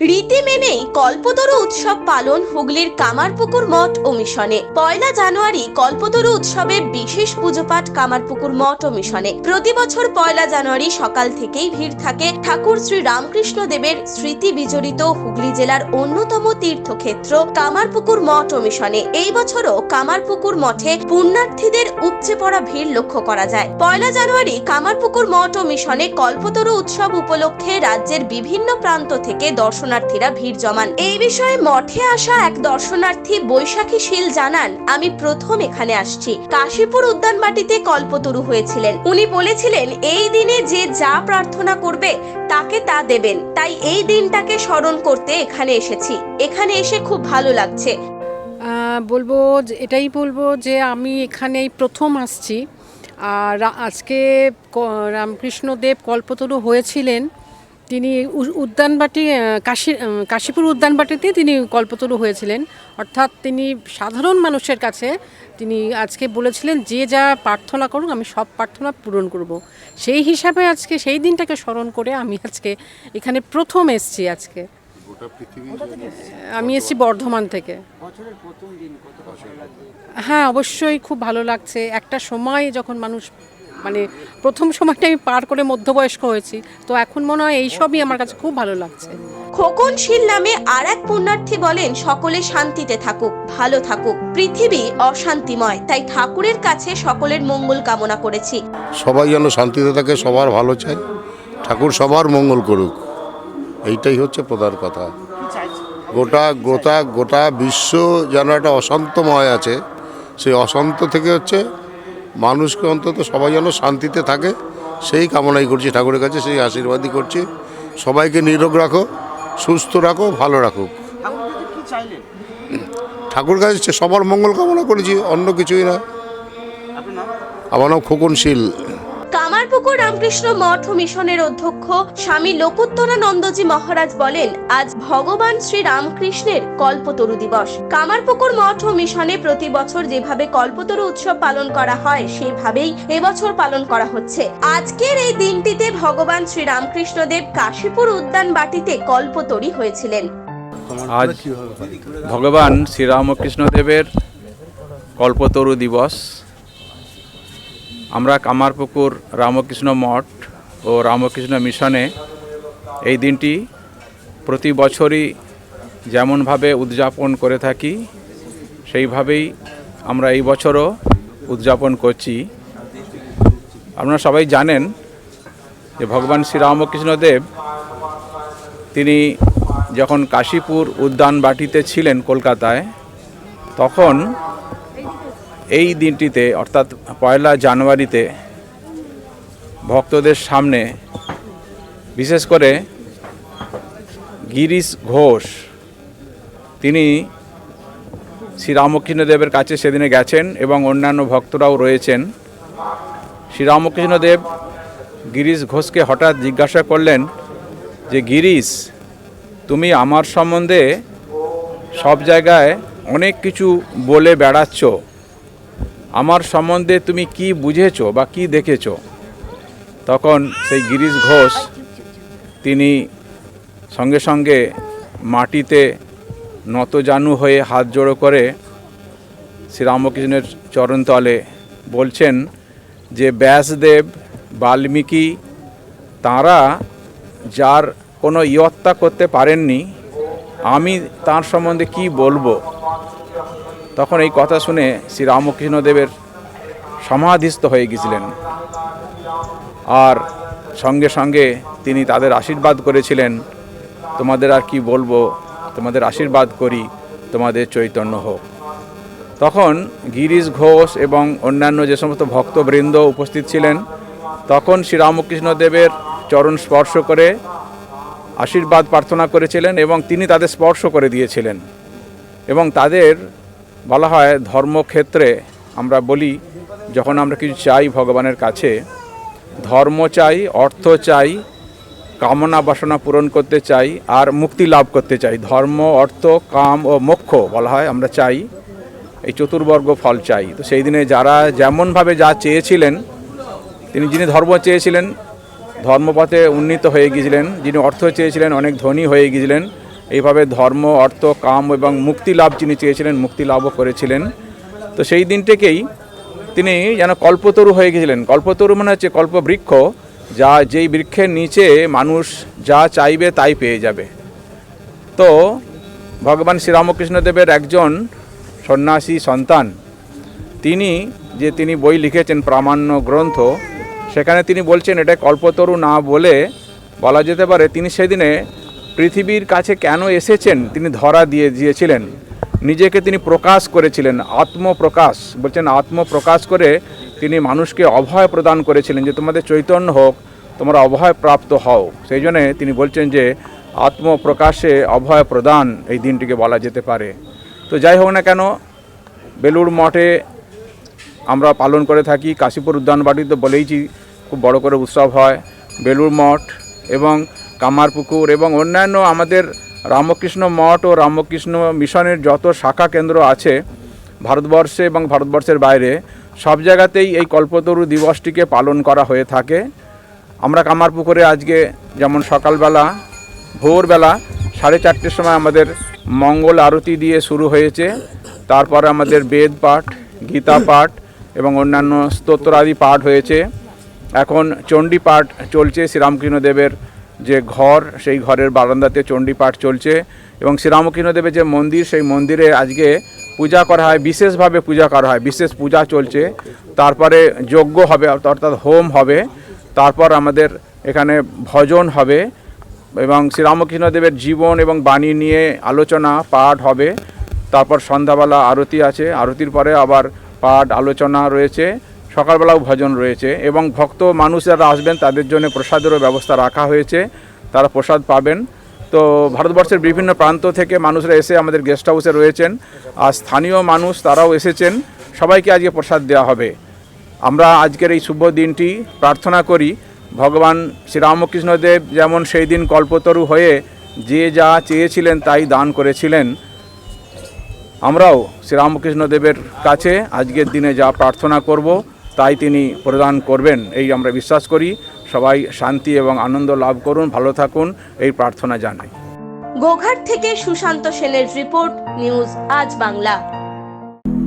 রীতি মেনেই কল্পতরু উৎসব পালন হুগলির কামারপুকুর মঠ ও মিশনে। পয়লা জানুয়ারি কল্পতরু উৎসবে বিশেষ পুজোপাঠ কামারপুকুর মঠ ও মিশনে। প্রতি বছর পয়লা জানুয়ারি সকাল থেকেই ভিড় থাকে ঠাকুর শ্রী রামকৃষ্ণ দেবের স্মৃতি বিজড়িত হুগলি জেলার অন্যতম তীর্থক্ষেত্র কামারপুকুর মঠ ও মিশনে। এই বছরও কামারপুকুর মঠে পুণ্যার্থীদের উপচে পড়া ভিড় লক্ষ্য করা যায়। পয়লা জানুয়ারি কামারপুকুর মঠ ও মিশনে কল্পতরু উৎসব উপলক্ষে রাজ্যের বিভিন্ন প্রান্ত থেকে দর্শনার্থীরা ভিড় জমান। এই বিষয়ে মঠে আসা এক দর্শনার্থী বৈশাখী শীল জানান, আমি প্রথম এখানে আসছি। কাশীপুর উদ্যানবাটিতে কল্পতরু হয়েছিলেন। উনি বলেছিলেন, এই দিনে যে যা প্রার্থনা করবে, তাকে তা দেবেন। তাই এই দিনটাকে স্মরণ করতে এখানে এসেছি। এখানে এসে খুব ভালো লাগছে। বলব এটাই বলব যে, আমি এখানে প্রথম আসছি। আর আজকে রামকৃষ্ণদেব কল্পতরু হয়েছিলেন। তিনি উদ্যানবাটি কাশী কাশীপুর উদ্যানবাটিতে তিনি কল্পতরু হয়েছিলেন। অর্থাৎ তিনি সাধারণ মানুষের কাছে তিনি আজকে বলেছিলেন যে যা প্রার্থনা করুন আমি সব প্রার্থনা পূরণ করব। সেই হিসাবে আজকে সেই দিনটাকে স্মরণ করে আমি আজকে এখানে প্রথম এসছি আজকে। আমি এসেছি বর্ধমান থেকে। হ্যাঁ অবশ্যই খুব ভালো লাগছে। একটা সময় যখন মানুষ মানে প্রথম সময়টা আমি পার করে মধ্যবয়স্ক হয়েছি। তো এখন মনে হয় এইসবই আমার কাছে খুব ভালো লাগছে। খোকন শীল নামে আর এক পুণ্যার্থী বলেন সকলে শান্তিতে থাকুক ভালো থাকুক। পৃথিবী অশান্তিময় তাই ঠাকুরের কাছে সকলের মঙ্গল কামনা করেছি। সবাই যেন শান্তিতে থাকে সবার ভালো চাই ঠাকুর সবার মঙ্গল করুক। এইটাই হচ্ছে প্রধান কথা। গোটা গোটা গোটা বিশ্ব যেন একটা অশান্তময় আছে। সেই অশান্ত থেকে হচ্ছে মানুষকে অন্তত সবাই যেন শান্তিতে থাকে, সেই কামনাই করছি, ঠাকুরের কাছে সেই আশীর্বাদই করছি। সবাইকে নিরোগ রাখো, সুস্থ রাখো, ভালো রাখুক ঠাকুর কাছে সবার মঙ্গল কামনা করেছি, অন্য কিছুই না। আমার নাম খোকনশীল। রামকৃষ্ণ মঠ মিশনের অধ্যক্ষ স্বামী লোকোত্তরানন্দজি মহারাজ বলেন, আজ ভগবান শ্রী রামকৃষ্ণের কল্পতরু দিবস। কামারপুকুর মঠ ও মিশনে প্রতি বছর যেভাবে কল্পতরু উৎসব পালন করা হয়, সেভাবেই এবছর পালন করা হচ্ছে। আজকের এই দিনটিতে ভগবান শ্রী রামকৃষ্ণদেব কাশীপুর উদ্যান বাটিতে কল্পতরী হয়েছিলেন। আজ ভগবান শ্রীরামকৃষ্ণদেবের কল্পতরু দিবস। আমরা কামারপুকুর রামকৃষ্ণ মঠ ও রামকৃষ্ণ মিশনে এই দিনটি প্রতি বছরই যেমনভাবে উদযাপন করে থাকি, সেইভাবেই আমরা এই বছরও উদযাপন করছি। আপনারা সবাই জানেন যে ভগবান শ্রীরামকৃষ্ণদেব তিনি যখন কাশীপুর উদ্যান বাটিতে ছিলেন কলকাতায়, তখন এই দিনটিতে, অর্থাৎ পয়লা জানুয়ারিতে, ভক্তদের সামনে, বিশেষ করে গিরিশ ঘোষ, তিনি শ্রীরামকৃষ্ণদেবের কাছে সেদিনে গেছেন এবং অন্যান্য ভক্তরাও রয়েছেন। শ্রীরামকৃষ্ণদেব গিরিশ ঘোষকে হঠাৎ জিজ্ঞাসা করলেন যে, গিরিশ, তুমি আমার সম্বন্ধে সব জায়গায় অনেক কিছু বলে বেড়াচ্ছ। আমার সম্বন্ধে তুমি কি বুঝেছ বা কি দেখেছ? তখন সেই গিরিশ ঘোষ তিনি সঙ্গে সঙ্গে মাটিতে নতজানু হয়ে হাত জোড়ো করে শ্রীরামকৃষ্ণের চরণতলে বলছেন যে, ব্যাসদেব, বাল্মীকি, তাঁরা যার কোনো ইয়ত্তা করতে পারেননি, আমি তার সম্বন্ধে কি বলব? তখন এই কথা শুনে শ্রী রামকৃষ্ণদেবের সমাধিস্থ হয়ে গেছিলেন। আর সঙ্গে সঙ্গে তিনি তাদের আশীর্বাদ করেছিলেন, তোমাদের আর কি বলব? তোমাদের আশীর্বাদ করি, তোমাদের চৈতন্য হোক। তখন গিরিশ ঘোষ এবং অন্যান্য যে সমস্ত ভক্তবৃন্দ উপস্থিত ছিলেন, তখন শ্রীরামকৃষ্ণদেবের চরণ স্পর্শ করে আশীর্বাদ প্রার্থনা করেছিলেন এবং তিনি তাদের স্পর্শ করে দিয়েছিলেন এবং তাদের বলা হয় ধর্মক্ষেত্রে আমরা বলি, যখন আমরা কিছু চাই ভগবানের কাছে, ধর্ম চাই, অর্থ চাই, কামনা বাসনা পূরণ করতে চাই, আর মুক্তি লাভ করতে চাই। ধর্ম, অর্থ, কাম ও মোক্ষ বলা হয়, আমরা চাই, এই চতুর্বর্গ ফল চাই। তো সেই দিনে যারা যেমনভাবে যা চেয়েছিলেন, তিনি যিনি ধর্ম চেয়েছিলেন, ধর্মপথে উন্নীত হয়ে গিয়েছিলেন, যিনি অর্থ চেয়েছিলেন, অনেক ধনী হয়ে গিয়েছিলেন এইভাবে ধর্ম, অর্থ, কাম এবং মুক্তি লাভ যিনি চেয়েছিলেন, মুক্তি লাভও করেছিলেন। তো সেই দিনটিকেই তিনি যেন কল্পতরু হয়ে গেছিলেন। কল্পতরু মানে হচ্ছে কল্পবৃক্ষ, যা যেই বৃক্ষের নিচে মানুষ যা চাইবে তাই পেয়ে যাবে। তো ভগবান শ্রীরামকৃষ্ণদেবের একজন সন্ন্যাসী সন্তান, তিনি যে তিনি বই লিখেছেন, প্রামাণ্য গ্রন্থ, সেখানে তিনি বলছেন, এটা কল্পতরু না বলে বলা যেতে পারে, তিনি সেদিনে পৃথিবীর কাছে কেন এসেছেন তিনি ধরা দিয়ে দিয়েছিলেন? নিজেকে তিনি প্রকাশ করেছিলেন, আত্মপ্রকাশ। বলছেন, আত্মপ্রকাশ করে তিনি মানুষকে অভয় প্রদান করেছিলেন যে তোমাদের চৈতন্য হোক, তোমরা অভয় প্রাপ্ত হও। সেই জন্যে তিনি বলছেন যে, আত্মপ্রকাশে অভয় প্রদান এই দিনটিকে বলা যেতে পারে। তো যাই হোক না কেন, বেলুড় মঠে আমরা পালন করে থাকি, কাশীপুর উদ্যানবাড়ি তো বলেইছি, খুব বড় করে উৎসব হয়। বেলুড় মঠ এবং কামারপুকুর এবং অন্যান্য আমাদের রামকৃষ্ণ মঠ ও রামকৃষ্ণ মিশনের যত শাখা কেন্দ্র আছে ভারতবর্ষে এবং ভারতবর্ষের বাইরে, সব জায়গাতেই এই কল্পতরু দিবসটিকে পালন করা হয়ে থাকে। আমরা কামারপুকুরে আজকে যেমন সকালবেলা, ভোরবেলা সাড়ে চারটের সময় আমাদের মঙ্গল আরতি দিয়ে শুরু হয়েছে। তারপরে আমাদের বেদ পাঠ, গীতা পাঠ এবং অন্যান্য স্তোত্রাদি পাঠ হয়েছে। এখন চণ্ডী পাঠ চলছে শ্রীরামকৃষ্ণদেবের যে ঘর, সেই ঘরের বারান্দাতে চণ্ডী পাঠ চলছে এবং শ্রীরামকৃষ্ণদেবের যে মন্দির, সেই মন্দিরে আজকে পূজা করা হয়, বিশেষভাবে পূজা করা হয়, বিশেষ পূজা চলছে। তারপরে যজ্ঞ হবে, অর্থাৎ হোম হবে। তারপর আমাদের এখানে ভজন হবে এবং শ্রীরামকৃষ্ণদেবের জীবন এবং বাণী নিয়ে আলোচনা, পাঠ হবে। তারপর সন্ধ্যাবেলা আরতি আছে, আরতির পরে আবার পাঠ, আলোচনা রয়েছে। সকালবেলাও ভজন রয়েছে এবং ভক্ত মানুষ যারা আসবেন তাদের জন্য প্রসাদেরও ব্যবস্থা রাখা হয়েছে। তারা প্রসাদ পাবেন। তো ভারতবর্ষের বিভিন্ন প্রান্ত থেকে মানুষরা এসে আমাদের গেস্ট হাউসে রয়েছেন আর স্থানীয় মানুষ তারাও এসেছেন। সবাইকে আজকে প্রসাদ দেওয়া হবে। আমরা আজকের এই শুভ দিনটি প্রার্থনা করি, ভগবান শ্রীরামকৃষ্ণদেব যেমন সেই দিন কল্পতরু হয়ে যে যা চেয়েছিলেন তাই দান করেছিলেন। আমরাও শ্রীরামকৃষ্ণদেবের কাছে আজকের দিনে যা প্রার্থনা করব তাই তিনি প্রদান করবেন, এই আমরা বিশ্বাস করি। সবাই শান্তি এবং আনন্দ লাভ করুন, ভালো থাকুন, এই প্রার্থনা জানাই। গোঘাট থেকে সুশান্ত সেনের রিপোর্ট, নিউজ আজ বাংলা।